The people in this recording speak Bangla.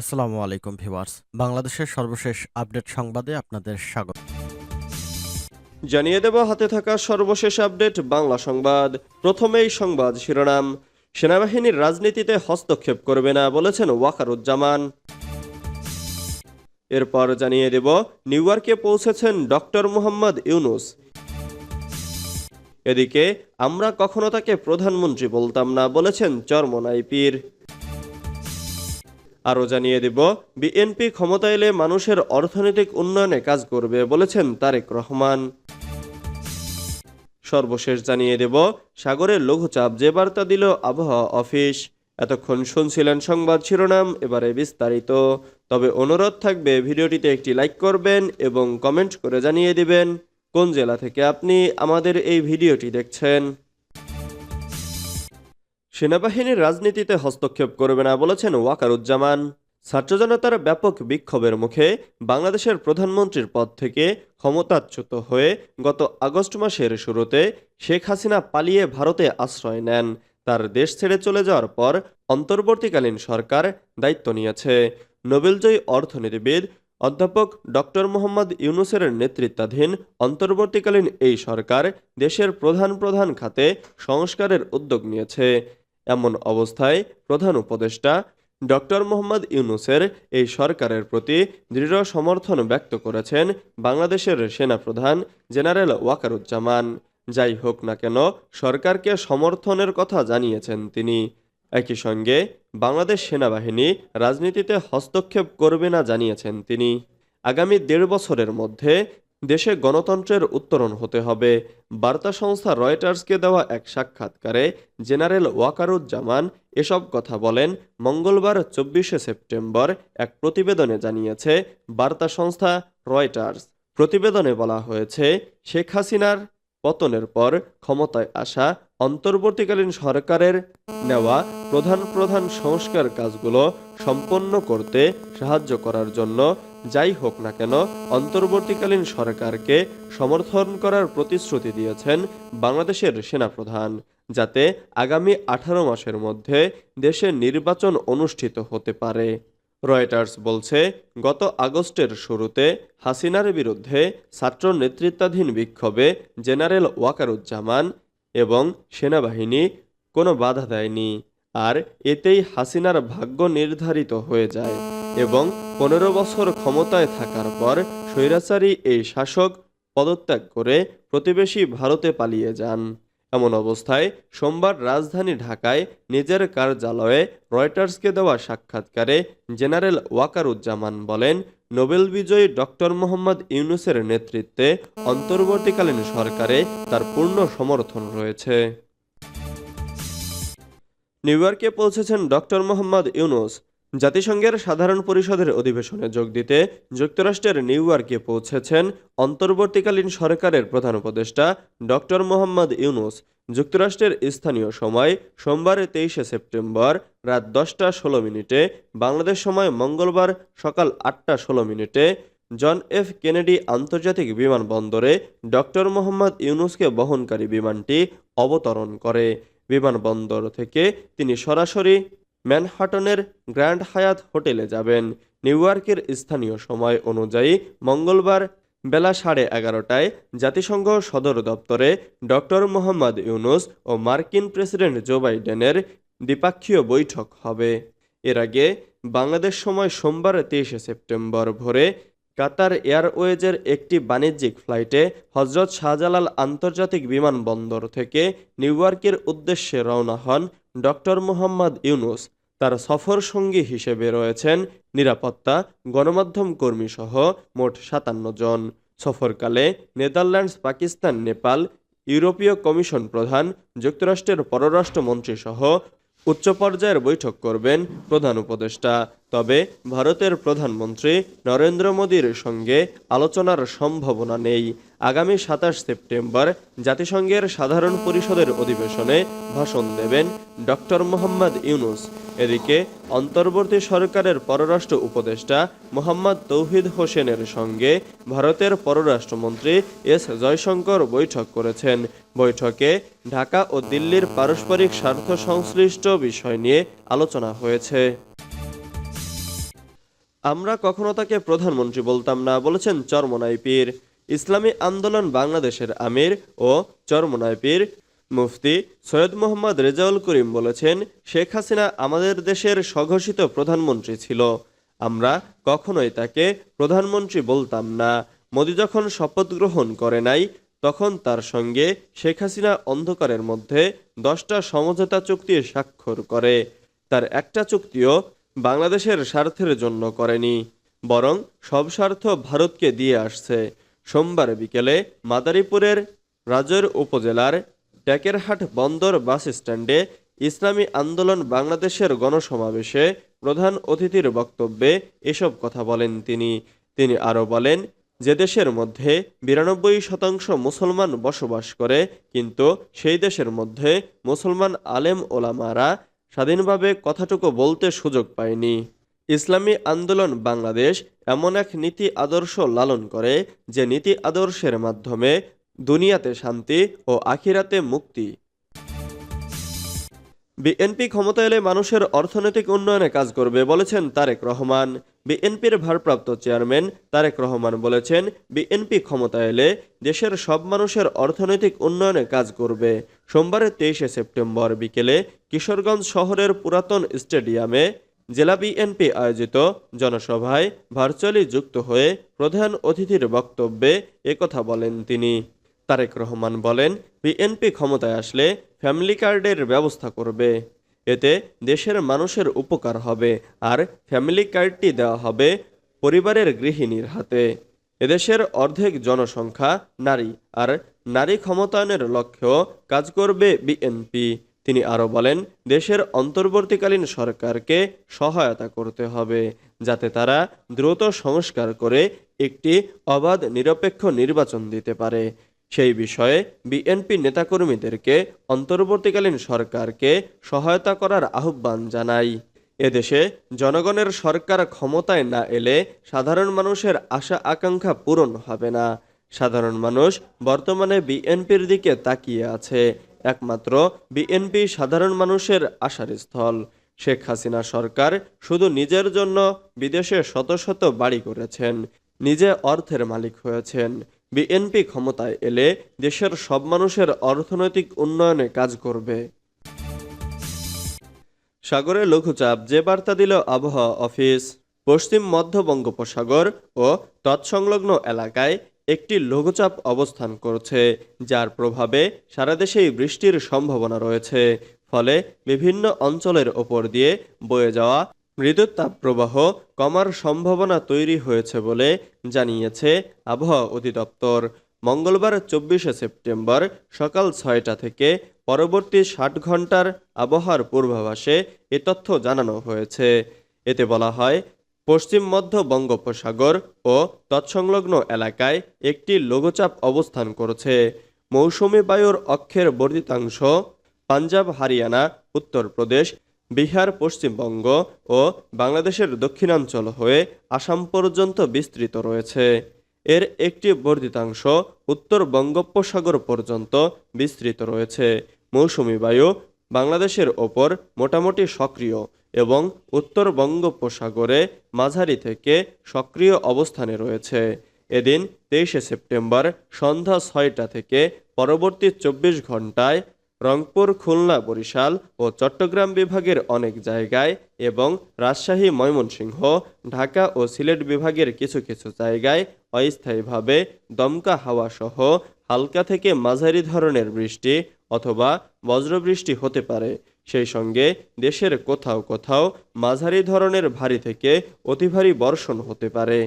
আসসালামু আলাইকুম ভিউয়ার্স। বাংলাদেশের সর্বশেষ আপডেট সংবাদে আপনাদের স্বাগত। জানিয়ে দেব, হাতে থাকা সর্বশেষ আপডেট, বাংলা সংবাদ। প্রথমেই সংবাদ শিরোনাম। সেনাবাহিনীর রাজনীতিতে হস্তক্ষেপ করবে না বলেছেন ওয়াকারুজ্জামান। এরপর জানিয়ে দেব, নিউ ইয়র্কে পৌঁছেছেন ডক্টর মোহাম্মদ ইউনুস। এদিকে, আমরা কখনো তাকে প্রধানমন্ত্রী বলতাম না বলেছেন চরমনাই পীর। আরও জানিয়ে দেব, বিএনপি ক্ষমতা এলে মানুষের অর্থনৈতিক উন্নয়নে কাজ করবে বলেছেন তারেক রহমান। সর্বশেষ জানিয়ে দেব, সাগরের লঘুচাপ যে বার্তা দিল আবহাওয়া অফিস। এতক্ষণ শুনছিলেন সংবাদ শিরোনাম, এবারে বিস্তারিত। তবে অনুরোধ থাকবে, ভিডিওটিতে একটি লাইক করবেন এবং কমেন্ট করে জানিয়ে দিবেন, কোন জেলা থেকে আপনি আমাদের এই ভিডিওটি দেখছেন। সেনাবাহিনীর রাজনীতিতে হস্তক্ষেপ করবে না বলেছেন ওয়াকারুজ্জামান। ছাত্র জনতার ব্যাপক বিক্ষোভের মুখে বাংলাদেশের প্রধানমন্ত্রীর পদ থেকে ক্ষমতাচ্যুত হয়ে গত আগস্ট মাসের শুরুতে শেখ হাসিনা পালিয়ে ভারতে আশ্রয় নেন। তার দেশ ছেড়ে চলে যাওয়ার পর অন্তর্বর্তীকালীন সরকার দায়িত্ব নিয়েছে। নোবেলজয়ী অর্থনীতিবিদ অধ্যাপক ডক্টর মোহাম্মদ ইউনুসের নেতৃত্বাধীন অন্তর্বর্তীকালীন এই সরকার দেশের প্রধান প্রধান খাতে সংস্কারের উদ্যোগ নিয়েছে। এমন অবস্থায় প্রধান উপদেষ্টা ডক্টর মোহাম্মদ ইউনুসের এই সরকারের প্রতি দৃঢ় সমর্থন ব্যক্ত করেছেন বাংলাদেশের সেনাপ্রধান জেনারেল ওয়াকারুজ্জামান। যাই হোক না কেন, সরকারকে সমর্থনের কথা জানিয়েছেন তিনি। একই সঙ্গে বাংলাদেশ সেনাবাহিনী রাজনীতিতে হস্তক্ষেপ করবে না জানিয়েছেন তিনি। আগামী দেড় বছরের মধ্যে দেশে গণতন্ত্রের উত্তরণ হতে হবে। বার্তা সংস্থা রয়টার্সকে দেওয়া এক সাক্ষাৎকারে জেনারেল ওয়াকারুজ্জামান এসব কথা বলেন। মঙ্গলবার চব্বিশে সেপ্টেম্বর এক প্রতিবেদনে জানিয়েছে বার্তা সংস্থা রয়টার্স। প্রতিবেদনে বলা হয়েছে, শেখ হাসিনার পতনের পর ক্ষমতায় আসা অন্তর্বর্তীকালীন সরকারের নেওয়া প্রধান প্রধান সংস্কার কাজগুলো সম্পন্ন করতে সাহায্য করার জন্য যাই হোক না কেন, অন্তর্বর্তীকালীন সরকারকে সমর্থন করার প্রতিশ্রুতি দিয়েছেন বাংলাদেশের সেনাপ্রধান, যাতে আগামী আঠারো মাসের মধ্যে দেশে নির্বাচন অনুষ্ঠিত হতে পারে। রয়টার্স বলছে, গত আগস্টের শুরুতে হাসিনার বিরুদ্ধে ছাত্র নেতৃত্বাধীন বিক্ষোভে জেনারেল ওয়াকারুজ্জামান এবং সেনাবাহিনী কোনো বাধা দেয়নি। আর এতেই হাসিনার ভাগ্য নির্ধারিত হয়ে যায় এবং পনেরো বছর ক্ষমতায় থাকার পর স্বৈরাচারী এই শাসক পদত্যাগ করে প্রতিবেশী ভারতে পালিয়ে যান। এমন অবস্থায় সোমবার রাজধানী ঢাকায় নিজের কার্যালয়ে রয়টার্সকে দেওয়া সাক্ষাৎকারে জেনারেল ওয়াকারুজ্জামান বলেন, নোবেল বিজয়ী ডক্টর মোহাম্মদ ইউনুসের নেতৃত্বে অন্তর্বর্তীকালীন সরকারে তার পূর্ণ সমর্থন রয়েছে। নিউ ইয়র্কে পৌঁছেছেন ডক্টর মোহাম্মদ ইউনুস। জাতিসংঘের সাধারণ পরিষদের অধিবেশনে যোগ দিতে যুক্তরাষ্ট্রের নিউ ইয়র্কে পৌঁছেছেন অন্তর্বর্তীকালীন সরকারের প্রধান উপদেষ্টা ডক্টর মোহাম্মদ ইউনুস। যুক্তরাষ্ট্রের স্থানীয় সময় সোমবার তেইশে সেপ্টেম্বর রাত দশটা ষোলো মিনিটে, বাংলাদেশ সময় মঙ্গলবার সকাল আটটা ষোলো মিনিটে জন এফ কেনেডি আন্তর্জাতিক বিমানবন্দরে ডক্টর মোহাম্মদ ইউনুসকে বহনকারী বিমানটি অবতরণ করে। বিমানবন্দর থেকে তিনি সরাসরি ম্যানহাটনের গ্র্যান্ড হায়াত হোটেলে যাবেন। নিউ ইয়র্কের স্থানীয় সময় অনুযায়ী মঙ্গলবার বেলা সাড়ে এগারোটায় জাতিসংঘ সদর দপ্তরে ডক্টর মোহাম্মদ ইউনুস ও মার্কিন প্রেসিডেন্ট জো বাইডেনের দ্বিপাক্ষীয় বৈঠক হবে। এর আগে বাংলাদেশ সময় সোমবার তেইশে সেপ্টেম্বর ভোরে কাতার এয়ারওয়েজের একটি বাণিজ্যিক ফ্লাইটে হজরত শাহজালাল আন্তর্জাতিক বিমানবন্দর থেকে নিউ ইয়র্কের উদ্দেশ্যে রওনা হন ডক্টর মোহাম্মদ ইউনুস। তার সফর সঙ্গী হিসেবে রয়েছেন নিরাপত্তা, গণমাধ্যম কর্মী সহ মোট সাতান্ন জন। সফরকালে নেদারল্যান্ডস, পাকিস্তান, নেপাল, ইউরোপীয় কমিশন প্রধান, যুক্তরাষ্ট্রের পররাষ্ট্রমন্ত্রী সহ উচ্চ পর্যায়ের বৈঠক করবেন প্রধান উপদেষ্টা। তবে ভারতের প্রধানমন্ত্রী নরেন্দ্র মোদীর সঙ্গে আলোচনার সম্ভাবনা নেই। আগামী সাতাশ সেপ্টেম্বর জাতিসংঘের সাধারণ পরিষদের অধিবেশনে ভাষণ দেবেন ডক্টর মোহাম্মদ ইউনুস। এদিকে অন্তর্বর্তী সরকারের পররাষ্ট্র উপদেষ্টা মোহাম্মদ তৌহিদ হোসেনের সঙ্গে ভারতের পররাষ্ট্রমন্ত্রী এস জয়শঙ্কর বৈঠক করেছেন। বৈঠকে ঢাকা ও দিল্লির পারস্পরিক স্বার্থ সংশ্লিষ্ট বিষয় নিয়ে আলোচনা হয়েছে। আমরা কখনো তাকে প্রধানমন্ত্রী বলতাম না, বলেছেন চরমনাই পীর। ইসলামী আন্দোলন বাংলাদেশের আমির ও চরমনাই পীর মুফতি সৈয়দ মোহাম্মদ রেজাউল করিম বলেছেন, শেখ হাসিনা আমাদের দেশের স্বঘোষিত প্রধানমন্ত্রী ছিল। আমরা কখনোই তাকে প্রধানমন্ত্রী বলতাম না। মোদি যখন শপথ গ্রহণ করে নাই, তখন তার সঙ্গে শেখ হাসিনা অন্ধকারের মধ্যে দশটা সমঝোতা চুক্তি স্বাক্ষর করে। তার একটা চুক্তিও বাংলাদেশের স্বার্থের জন্য করেনি, বরং সব স্বার্থ ভারতকে দিয়ে আসছে। সোমবার বিকেলে মাদারীপুরের রাজৈর উপজেলার ট্যাকেরহাট বন্দর বাস স্ট্যান্ডে ইসলামী আন্দোলন বাংলাদেশের গণসমাবেশে প্রধান অতিথির বক্তব্যে এসব কথা বলেন তিনি। তিনি আরও বলেন, যে দেশের মধ্যে বিরানব্বই শতাংশ মুসলমান বসবাস করে, কিন্তু সেই দেশের মধ্যে মুসলমান আলেম ওলামারা স্বাধীনভাবে কথাটুকু বলতে সুযোগ পায়নি। ইসলামী আন্দোলন বাংলাদেশ এমন এক নীতি আদর্শ লালন করে যে নীতি আদর্শের মাধ্যমে দুনিয়াতে শান্তি ও আখিরাতে মুক্তি। বিএনপি ক্ষমতা এলে মানুষের অর্থনৈতিক উন্নয়নে কাজ করবে বলেছেন তারেক রহমান। বিএনপির ভারপ্রাপ্ত চেয়ারম্যান তারেক রহমান বলেছেন, বিএনপি ক্ষমতা এলে দেশের সব মানুষের অর্থনৈতিক উন্নয়নে কাজ করবে। সোমবারের তেইশে সেপ্টেম্বর বিকেলে কিশোরগঞ্জ শহরের পুরাতন স্টেডিয়ামে জেলা বিএনপি আয়োজিত জনসভায় ভার্চুয়ালি যুক্ত হয়ে প্রধান অতিথির বক্তব্যে একথা বলেন তিনি। তারেক রহমান বলেন বিএনপি ক্ষমতায় আসলে ফ্যামিলি কার্ডের ব্যবস্থা করবে। এতে দেশের মানুষের উপকার হবে আর ফ্যামিলি কার্ডটি দেওয়া হবে পরিবারের গৃহিণীর হাতে। এদেশের অর্ধেক জনসংখ্যা নারী, আর নারী ক্ষমতায়নের লক্ষ্যেও কাজ করবে বিএনপি তিনি আরও বলেন, দেশের অন্তর্বর্তীকালীন সরকারকে সহায়তা করতে হবে, যাতে তারা দ্রুত সংস্কার করে একটি অবাধ নিরপেক্ষ নির্বাচন দিতে পারে। সেই বিষয়ে বিএনপি নেতাকর্মীদেরকে অন্তর্বর্তীকালীন সরকারকে সহায়তা করার আহ্বান জানাই। এদেশে জনগণের সরকার ক্ষমতায় না এলে সাধারণ মানুষের আশা আকাঙ্ক্ষা পূরণ হবে না। সাধারণ মানুষ বর্তমানে বিএনপির দিকে তাকিয়ে আছে। একমাত্র বিএনপি সাধারণ মানুষের আশার স্থল শেখ হাসিনা সরকার শুধু নিজের জন্য বিদেশে শত শত বাড়ি করেছেন, নিজে অর্থের মালিক হয়েছেন। বিএনপি ক্ষমতায় এলে দেশের সব মানুষের অর্থনৈতিক উন্নয়নে কাজ করবে। সাগরে লঘুচাপ, যে বার্তা দিল আবহাওয়া অফিস। পশ্চিম মধ্য বঙ্গোপসাগর ও তৎসংলগ্ন এলাকায় একটি লঘুচাপ অবস্থান করছে, যার প্রভাবে সারা দেশেই বৃষ্টির সম্ভাবনা রয়েছে। ফলে বিভিন্ন অঞ্চলের ওপর দিয়ে বয়ে যাওয়া মৃদু তাপপ্রবাহ কমার সম্ভাবনা তৈরি হয়েছে বলে জানিয়েছে আবহাওয়া অধিদপ্তর। মঙ্গলবার চব্বিশে সেপ্টেম্বর সকাল ছয়টা থেকে পরবর্তী ষাট ঘণ্টার আবহাওয়ার পূর্বাভাসে এ তথ্য জানানো হয়েছে। এতে বলা হয় পশ্চিম মধ্য বঙ্গোপসাগর ও তৎসংলগ্ন এলাকায় একটি লঘুচাপ অবস্থান করেছে। মৌসুমি বায়ুর অক্ষের বর্ধিতাংশ পাঞ্জাব, হারিয়ানা উত্তরপ্রদেশ বিহার, পশ্চিমবঙ্গ ও বাংলাদেশের দক্ষিণাঞ্চল হয়ে আসাম পর্যন্ত বিস্তৃত রয়েছে। এর একটি বর্ধিতাংশ উত্তর বঙ্গোপসাগর পর্যন্ত বিস্তৃত রয়েছে। মৌসুমি বায়ু বাংলাদেশের ওপর মোটামুটি সক্রিয় এবং উত্তর বঙ্গোপসাগরে মাঝারি থেকে সক্রিয় অবস্থানে রয়েছে। এদিন তেইশে সেপ্টেম্বর সন্ধ্যা ছয়টা থেকে পরবর্তী চব্বিশ ঘন্টায় রংপুর, খুলনা, বরিশাল ও চট্টগ্রাম বিভাগের অনেক জায়গায় এবং রাজশাহী, ময়মনসিংহ, ঢাকা ও সিলেট বিভাগের কিছু কিছু জায়গায় অস্থায়ীভাবে দমকা হাওয়াসহ হালকা থেকে মাঝারি ধরনের বৃষ্টি অথবা বজ্রবৃষ্টি হতে পারে। সেই সঙ্গে দেশের কোথাও কোথাও মাঝারি ধরনের ভারী থেকে অতিভারী বর্ষণ হতে পারে।